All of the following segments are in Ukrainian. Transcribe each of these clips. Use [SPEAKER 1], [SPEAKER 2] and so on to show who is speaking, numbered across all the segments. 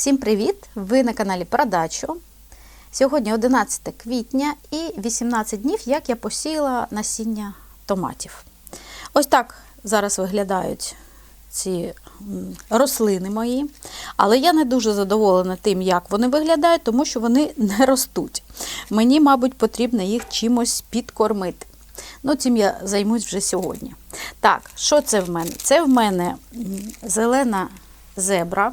[SPEAKER 1] Всім привіт! Ви на каналі Продачу. Сьогодні 11 квітня і 18 днів, як я посіяла насіння томатів. Ось так зараз виглядають ці рослини мої. Але я не дуже задоволена тим, як вони виглядають, тому що вони не ростуть. Мені, мабуть, потрібно їх чимось підкормити. Ну, цим я займусь вже сьогодні. Так, що це в мене? Це в мене зелена зебра.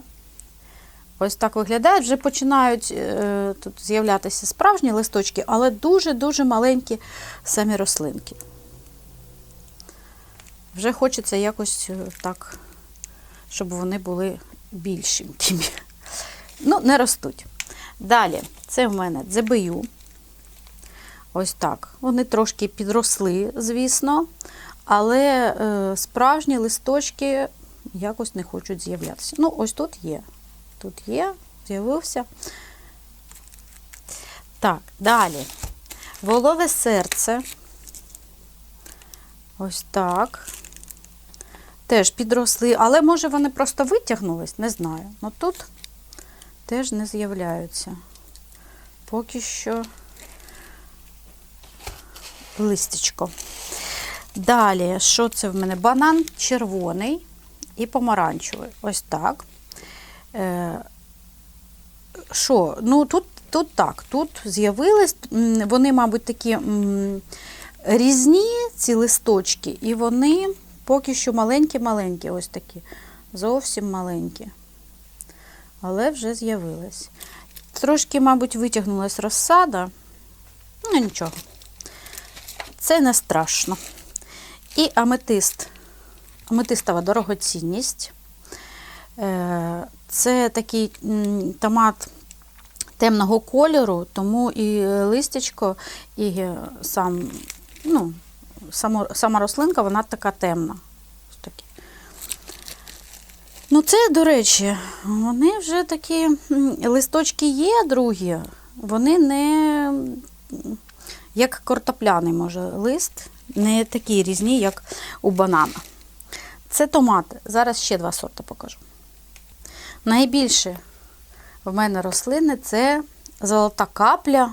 [SPEAKER 1] Ось так виглядає. Вже починають е, тут з'являтися справжні листочки, але дуже-дуже маленькі самі рослинки. Вже хочеться якось е, так, щоб вони були більшенькими. Ну, не ростуть. Далі, це в мене дзебею. Ось так. Вони трошки підросли, звісно, але е, справжні листочки якось не хочуть з'являтися. Ну, ось тут є. Тут є, з'явився. Так, далі. Волове серце. Ось так. Теж підросли, але може вони просто витягнулись, не знаю. Ну тут теж не з'являються. Поки що листечко. Далі, що це в мене? Банан червоний і помаранчевий. Ось так. Е, Що? Ну, тут, тут так, тут з'явились, вони, мабуть, такі різні, ці листочки, і вони поки що маленькі-маленькі, ось такі, зовсім маленькі. Але вже з'явились. Трошки, мабуть, витягнулась розсада. Ну, нічого. Це не страшно. І аметист. Аметистова дорогоцінність. Е, Це такий томат темного кольору, тому і листячко, і е, сам, ну, само, сама рослинка, вона така темна. Ну, це, до речі, вони вже такі листочки є другі, вони не як картопляний, може, лист, не такі різні, як у банана. Це томати. Зараз ще два сорти покажу. Найбільше в мене рослини це золота капля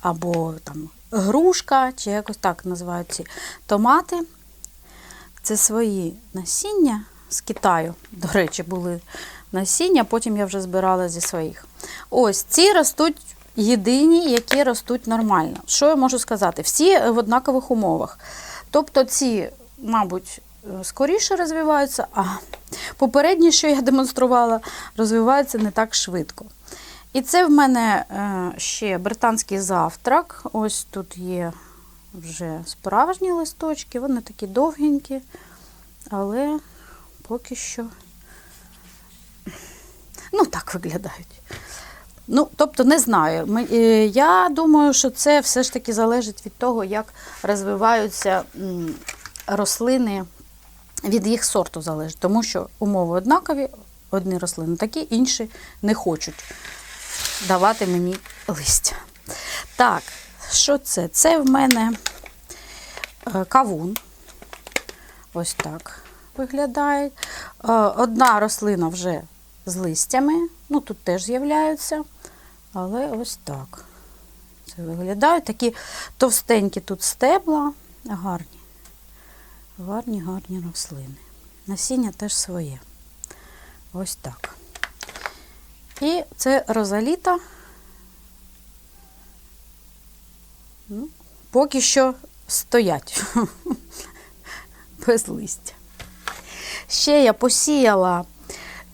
[SPEAKER 1] або там грушка, чи якось так називають ці томати. Це свої насіння з Китаю. До речі, були насіння, потім я вже збирала зі своїх. Ось ці ростуть єдині, які ростуть нормально. Що я можу сказати? Всі в однакових умовах. Тобто ці, мабуть, скоріше розвиваються, а попередні, що я демонструвала, розвиваються не так швидко. І це в мене е, ще британський завтрак. Ось тут є вже справжні листочки, вони такі довгенькі, але поки що ну, так виглядають. Ну, тобто, не знаю. Е, Я думаю, що це все ж таки залежить від того, як розвиваються рослини, від їх сорту залежить. Тому що умови однакові, одні рослини такі, інші не хочуть давати мені листя. Так, що це? Це в мене е, кавун. Ось так виглядає. Е, Одна рослина вже з листями. Ну, тут теж з'являються. Але ось так. Це виглядають. Такі товстенькі тут стебла. Гарні. Гарні, гарні рослини. Насіння теж своє. Ось так. І це розаліта. Ну, поки що стоять без листя. Ще я посіяла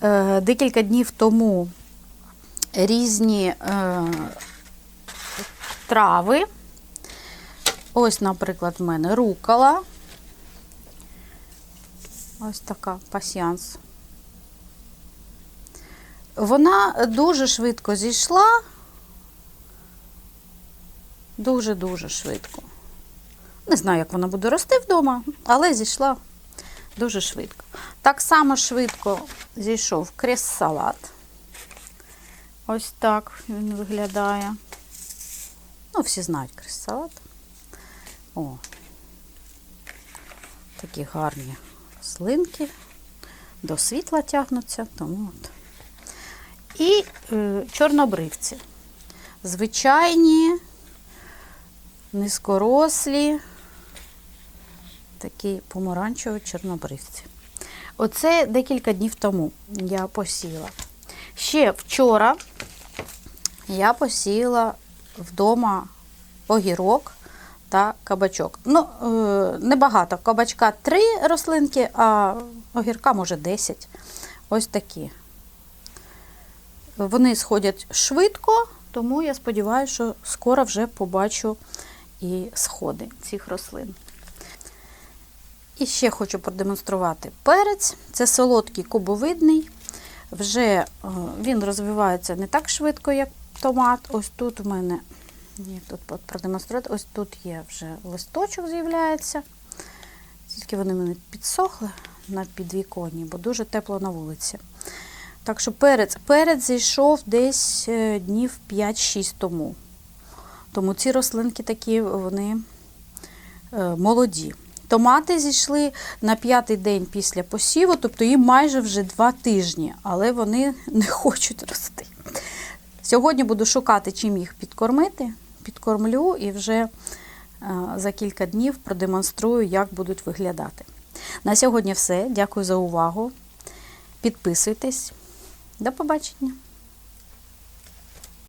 [SPEAKER 1] е, декілька днів тому різні е, трави. Ось, наприклад, в мене рукола. Ось така пасіанс. Вона дуже швидко зійшла. Дуже-дуже швидко. Не знаю, як вона буде рости вдома, але зійшла дуже швидко. Так само швидко зійшов крес-салат. Ось так він виглядає. Ну, всі знають крес-салат. О, такі гарні рослинки. До світла тягнуться, тому от. І е, чорнобривці. Звичайні, низькорослі, такі помаранчеві чорнобривці. Оце декілька днів тому я посіяла. Ще вчора я посіяла вдома огірок та кабачок. Ну, е, небагато. Кабачка три рослинки, а огірка може 10. Ось такі. Вони сходять швидко, тому я сподіваюся, що скоро вже побачу і сходи цих рослин. І ще хочу продемонструвати перець. Це солодкий кубовидний. Вже е, він розвивається не так швидко, як томат. Ось тут у мене, як тут продемонструвати, ось тут є вже листочок з'являється. Тільки вони мене підсохли на підвіконні, бо дуже тепло на вулиці. Так що перець, перець зійшов десь е, днів 5-6 тому. Тому ці рослинки такі вони е, молоді. Томати зійшли на п'ятий день після посіву, тобто їм майже вже два тижні, але вони не хочуть рости. Сьогодні буду шукати, чим їх підкормити. Підкормлю і вже е, за кілька днів продемонструю, як будуть виглядати. На сьогодні все. Дякую за увагу. Підписуйтесь. До побачення!